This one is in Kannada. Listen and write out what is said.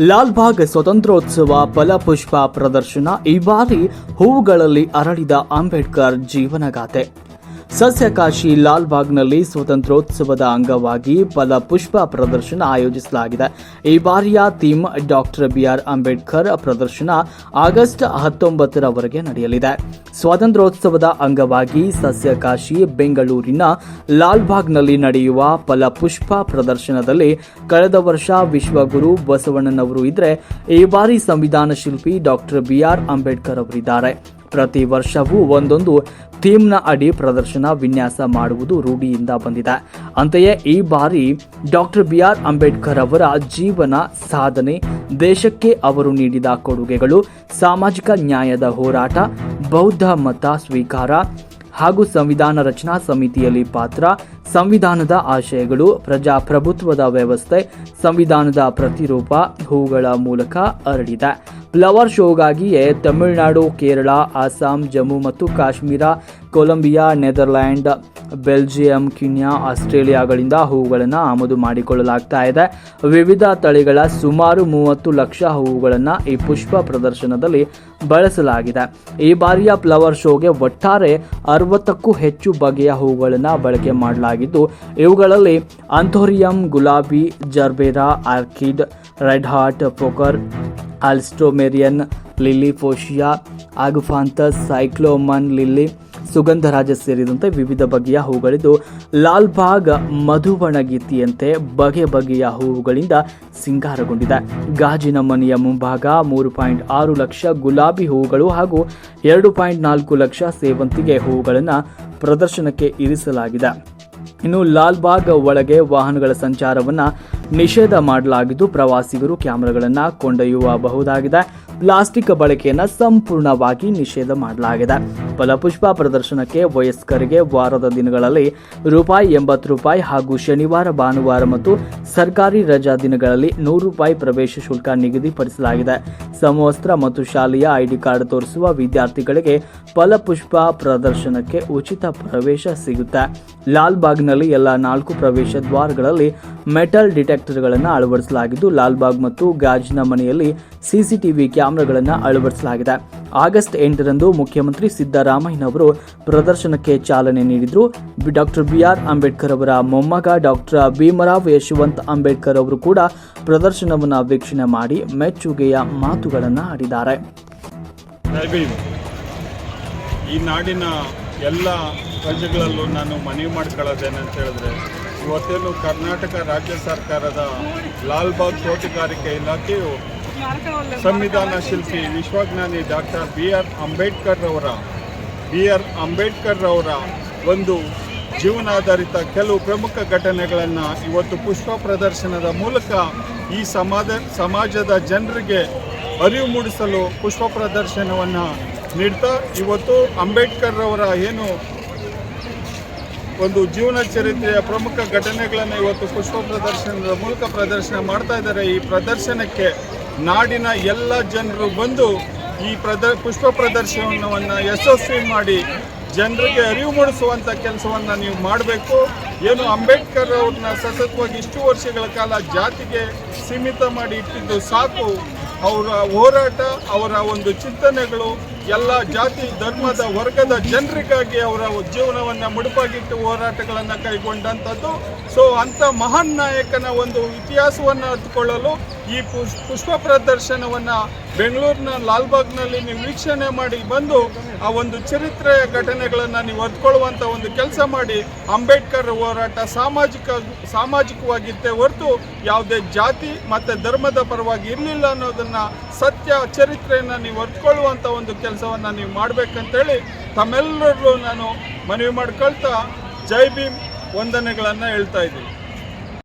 ಲಾಲ್ಬಾಗ್ ಸ್ವತಂತ್ರೋತ್ಸವ ಫಲಪುಷ್ಪ ಪ್ರದರ್ಶನ ಈ ಬಾರಿ ಹೂವುಗಳಲ್ಲಿ ಅರಳಿದ ಅಂಬೇಡ್ಕರ್ ಜೀವನಗಾಥೆ. ಸಸ್ಯಕಾಶಿ ಲಾಲ್ಬಾಗ್ನಲ್ಲಿ ಸ್ವಾತಂತ್ರ್ಯೋತ್ಸವದ ಅಂಗವಾಗಿ ಫಲಪುಷ್ಪ ಪ್ರದರ್ಶನ ಆಯೋಜಿಸಲಾಗಿದೆ. ಈ ಬಾರಿಯ ಥೀಮ್ ಡಾಕ್ಟರ್ ಬಿಆರ್ ಅಂಬೇಡ್ಕರ್ ಪ್ರದರ್ಶನ ಆಗಸ್ಟ್ ಹತ್ತೊಂಬತ್ತರವರೆಗೆ ನಡೆಯಲಿದೆ. ಸ್ವಾತಂತ್ರ್ಯೋತ್ಸವದ ಅಂಗವಾಗಿ ಸಸ್ಯಕಾಶಿ ಬೆಂಗಳೂರಿನ ಲಾಲ್ಬಾಗ್ನಲ್ಲಿ ನಡೆಯುವ ಫಲಪುಷ್ಪ ಪ್ರದರ್ಶನದಲ್ಲಿ ಕಳೆದ ವರ್ಷ ವಿಶ್ವಗುರು ಬಸವಣ್ಣನವರು ಇದ್ರೆ ಈ ಬಾರಿ ಸಂವಿಧಾನ ಶಿಲ್ಪಿ ಡಾಕ್ಟರ್ ಬಿಆರ್ ಅಂಬೇಡ್ಕರ್ ಅವರಿದ್ದಾರೆ. ಪ್ರತಿ ವರ್ಷವೂ ಒಂದೊಂದು ಥೀಮ್ನ ಅಡಿ ಪ್ರದರ್ಶನ ವಿನ್ಯಾಸ ಮಾಡುವುದು ರೂಢಿಯಿಂದ ಬಂದಿದೆ. ಅಂತೆಯೇ ಈ ಬಾರಿ ಡಾಕ್ಟರ್ ಬಿ ಆರ್ ಅಂಬೇಡ್ಕರ್ ಅವರ ಜೀವನ ಸಾಧನೆ, ದೇಶಕ್ಕೆ ಅವರು ನೀಡಿದ ಕೊಡುಗೆಗಳು, ಸಾಮಾಜಿಕ ನ್ಯಾಯದ ಹೋರಾಟ, ಬೌದ್ಧ ಮತ ಸ್ವೀಕಾರ ಹಾಗೂ ಸಂವಿಧಾನ ರಚನಾ ಸಮಿತಿಯಲ್ಲಿ ಪಾತ್ರ, ಸಂವಿಧಾನದ ಆಶಯಗಳು, ಪ್ರಜಾಪ್ರಭುತ್ವದ ವ್ಯವಸ್ಥೆ, ಸಂವಿಧಾನದ ಪ್ರತಿರೂಪ, ಹೂಗಳ ಮೂಲಕ ಹರಡಿದೆ. ಫ್ಲವರ್ ಶೋಗಾಗಿಯೇ ತಮಿಳುನಾಡು, ಕೇರಳ, ಅಸ್ಸಾಂ, ಜಮ್ಮು ಮತ್ತು Kashmir, Colombia, Netherland, Belgium, Kenya, ಆಸ್ಟ್ರೇಲಿಯಾಗಳಿಂದ ಹೂವುಗಳನ್ನು ಆಮದು ಮಾಡಿಕೊಳ್ಳಲಾಗ್ತಾ ಇದೆ. ವಿವಿಧ ತಳಿಗಳ ಸುಮಾರು ಮೂವತ್ತು ಲಕ್ಷ ಹೂವುಗಳನ್ನು ಈ ಪುಷ್ಪ ಪ್ರದರ್ಶನದಲ್ಲಿ ಬಳಸಲಾಗಿದೆ. ಈ ಬಾರಿಯ ಫ್ಲವರ್ ಶೋಗೆ ಒಟ್ಟಾರೆ ಅರವತ್ತಕ್ಕೂ ಹೆಚ್ಚು ಬಗೆಯ ಹೂವುಗಳನ್ನು ಬಳಕೆ ಮಾಡಲಾಗಿದ್ದು, ಇವುಗಳಲ್ಲಿ ಅಂಥೋರಿಯಂ, ಗುಲಾಬಿ, gerbera, orchid, red heart poker alstroemeria lily fuchsia agapanthus cyclamen, lily, ಸುಗಂಧರಾಜ ಸೇರಿದಂತೆ ವಿವಿಧ ಬಗೆಯ ಹೂಗಳಿದ್ದು ಲಾಲ್ಬಾಗ್ ಮಧುವಣಗೀತಿಯಂತೆ ಬಗೆ ಬಗೆಯ ಹೂವುಗಳಿಂದ ಸಿಂಗಾರಗೊಂಡಿದೆ. ಗಾಜಿನ ಮನೆಯ ಮುಂಭಾಗ ಮೂರು ಪಾಯಿಂಟ್ ಆರು ಲಕ್ಷ ಗುಲಾಬಿ ಹೂವುಗಳು ಹಾಗೂ ಎರಡು ಪಾಯಿಂಟ್ ನಾಲ್ಕು ಲಕ್ಷ ಸೇವಂತಿಗೆ ಹೂವುಗಳನ್ನು ಪ್ರದರ್ಶನಕ್ಕೆ ಇರಿಸಲಾಗಿದೆ. ಇನ್ನು ಲಾಲ್ಬಾಗ್ ಒಳಗೆ ವಾಹನಗಳ ಸಂಚಾರವನ್ನ ನಿಷೇಧ ಮಾಡಲಾಗಿದ್ದು ಪ್ರವಾಸಿಗರು ಕ್ಯಾಮೆರಾಗಳನ್ನು ಕೊಂಡೊಯ್ಯಬಹುದಾಗಿದೆ. ಪ್ಲಾಸ್ಟಿಕ್ ಬಳಕೆಯನ್ನು ಸಂಪೂರ್ಣವಾಗಿ ನಿಷೇಧ ಮಾಡಲಾಗಿದೆ. ಫಲಪುಷ್ಪ ಪ್ರದರ್ಶನಕ್ಕೆ ವಯಸ್ಕರಿಗೆ ವಾರದ ದಿನಗಳಲ್ಲಿ ರೂಪಾಯಿ ಎಂಬತ್ತು ರೂಪಾಯಿ ಹಾಗೂ ಶನಿವಾರ, ಭಾನುವಾರ ಮತ್ತು ಸರ್ಕಾರಿ ರಜಾ ದಿನಗಳಲ್ಲಿ ನೂರು ರೂಪಾಯಿ ಪ್ರವೇಶ ಶುಲ್ಕ ನಿಗದಿಪಡಿಸಲಾಗಿದೆ. ಸಮವಸ್ತ್ರ ಮತ್ತು ಶಾಲೆಯ ಐಡಿ ಕಾರ್ಡ್ ತೋರಿಸುವ ವಿದ್ಯಾರ್ಥಿಗಳಿಗೆ ಫಲಪುಷ್ಪ ಪ್ರದರ್ಶನಕ್ಕೆ ಉಚಿತ ಪ್ರವೇಶ ಸಿಗುತ್ತೆ. ಲಾಲ್ಬಾಗ್ನಲ್ಲಿ ಎಲ್ಲ ನಾಲ್ಕು ಪ್ರವೇಶ ದ್ವಾರಗಳಲ್ಲಿ ಮೆಟಲ್ ಡಿಟೆಕ್ಟರ್ಗಳನ್ನು ಅಳವಡಿಸಲಾಗಿದ್ದು, ಲಾಲ್ಬಾಗ್ ಮತ್ತು ಗಾಜಿನ ಮನೆಯಲ್ಲಿ ಸಿಸಿಟಿವಿ ಕ್ಯಾಮೆರಾಗಳನ್ನು ಅಳವಡಿಸಲಾಗಿದೆ. ಆಗಸ್ಟ್ ಎಂಟರಂದು ಮುಖ್ಯಮಂತ್ರಿ ಸಿದ್ದರಾಮಯ್ಯನವರು ಪ್ರದರ್ಶನಕ್ಕೆ ಚಾಲನೆ ನೀಡಿದ್ರು. ಡಾಕ್ಟರ್ ಬಿಆರ್ ಅಂಬೇಡ್ಕರ್ ಅವರ ಮೊಮ್ಮಗ ಡಾಕ್ಟರ್ ಭೀಮರಾವ್ ಯಶವಂತ್ ಅಂಬೇಡ್ಕರ್ ಅವರು ಕೂಡ ಪ್ರದರ್ಶನವನ್ನು ವೀಕ್ಷಣೆ ಮಾಡಿ ಮೆಚ್ಚುಗೆಯ ಮಾತುಗಳನ್ನು ಆಡಿದ್ದಾರೆ. ಈ ನಾಡಿನ ಎಲ್ಲ ಪ್ರಜೆಗಳಲ್ಲೂ ನಾನು ಮನವಿ ಮಾಡ್ಕೊಳ್ಳೋದೇನಂತ ಹೇಳಿದ್ರೆ ಇವತ್ತೇನು ಕರ್ನಾಟಕ ರಾಜ್ಯ ಸರ್ಕಾರದ ಲಾಲ್ಬಾಗ್ ತೋಟಗಾರಿಕೆ ಇಲಾಖೆಯು ಸಂವಿಧಾನ ಶಿಲ್ಪಿ ವಿಶ್ವಜ್ಞಾನಿ ಡಾಕ್ಟರ್ ಬಿ ಆರ್ ಅಂಬೇಡ್ಕರ್ ರವರ ಬಿ ಆರ್ ಅಂಬೇಡ್ಕರ್ ರವರ ಒಂದು ಜೀವನಾಧಾರಿತ ಕೆಲವು ಪ್ರಮುಖ ಘಟನೆಗಳನ್ನು ಇವತ್ತು ಪುಷ್ಪ ಪ್ರದರ್ಶನದ ಮೂಲಕ ಈ ಸಮಾಜ, ಸಮಾಜದ ಜನರಿಗೆ ಅರಿವು ಮೂಡಿಸಲು ಪುಷ್ಪ ಪ್ರದರ್ಶನವನ್ನು ನೀಡ್ತಾ, ಇವತ್ತು ಅಂಬೇಡ್ಕರ್ ರವರ ಏನು ಒಂದು ಜೀವನ ಚರಿತ್ರೆಯ ಪ್ರಮುಖ ಘಟನೆಗಳನ್ನು ಇವತ್ತು ಪುಷ್ಪ ಪ್ರದರ್ಶನದ ಮೂಲಕ ಪ್ರದರ್ಶನ ಮಾಡ್ತಾ ಇದ್ದಾರೆ. ಈ ಪ್ರದರ್ಶನಕ್ಕೆ ನಾಡಿನ ಎಲ್ಲ ಜನರು ಬಂದು ಈ ಪ್ರದ ಪುಷ್ಪ ಪ್ರದರ್ಶನವನ್ನು ಯಶಸ್ವಿ ಮಾಡಿ ಜನರಿಗೆ ಅರಿವು ಮೂಡಿಸುವಂಥ ಕೆಲಸವನ್ನು ನೀವು ಮಾಡಬೇಕು. ಏನು ಅಂಬೇಡ್ಕರ್ ಅವ್ರನ್ನ ಸತತವಾಗಿ ಇಷ್ಟು ವರ್ಷಗಳ ಕಾಲ ಜಾತಿಗೆ ಸೀಮಿತ ಮಾಡಿ ಇಟ್ಟಿದ್ದು ಸಾಕು. ಅವರ ಹೋರಾಟ, ಅವರ ಒಂದು ಚಿಂತನೆಗಳು ಎಲ್ಲ ಜಾತಿ, ಧರ್ಮದ ವರ್ಗದ ಜನರಿಗಾಗಿ ಅವರ ಜೀವನವನ್ನು ಮುಡುಪಾಗಿಟ್ಟು ಹೋರಾಟಗಳನ್ನು ಕೈಗೊಂಡಂಥದ್ದು. ಸೊ ಅಂಥ ಮಹಾನ್ ನಾಯಕನ ಒಂದು ಇತಿಹಾಸವನ್ನು ಹತ್ಕೊಳ್ಳಲು ಈ ಪುಷ್, ಪುಷ್ಪ ಪ್ರದರ್ಶನವನ್ನು ಬೆಂಗಳೂರಿನ ಲಾಲ್ಬಾಗ್ನಲ್ಲಿ ನೀವು ವೀಕ್ಷಣೆ ಮಾಡಿ ಬಂದು ಆ ಒಂದು ಚರಿತ್ರೆಯ ಘಟನೆಗಳನ್ನು ನೀವು ಹೊತ್ಕೊಳ್ಳುವಂಥ ಒಂದು ಕೆಲಸ ಮಾಡಿ ಅಂಬೇಡ್ಕರ್ ಹೋರಾಟ ಸಾಮಾಜಿಕ ಸಾಮಾಜಿಕವಾಗಿತ್ತೆ ಹೊರತು ಯಾವುದೇ ಜಾತಿ ಮತ್ತು ಧರ್ಮದ ಪರವಾಗಿ ಇರಲಿಲ್ಲ ಅನ್ನೋದನ್ನು ಸತ್ಯ ಚರಿತ್ರೆಯನ್ನು ನೀವು ಹೊತ್ಕೊಳ್ಳುವಂಥ ಒಂದು ಕೆಲಸವನ್ನು ನೀವು ಮಾಡಬೇಕಂತೇಳಿ ತಮ್ಮೆಲ್ಲರಲ್ಲೂ ನಾನು ಮನವಿ ಮಾಡ್ಕೊಳ್ತಾ ಜೈ ಭೀಮ್ ವಂದನೆಗಳನ್ನು ಹೇಳ್ತಾ ಇದ್ದೀನಿ.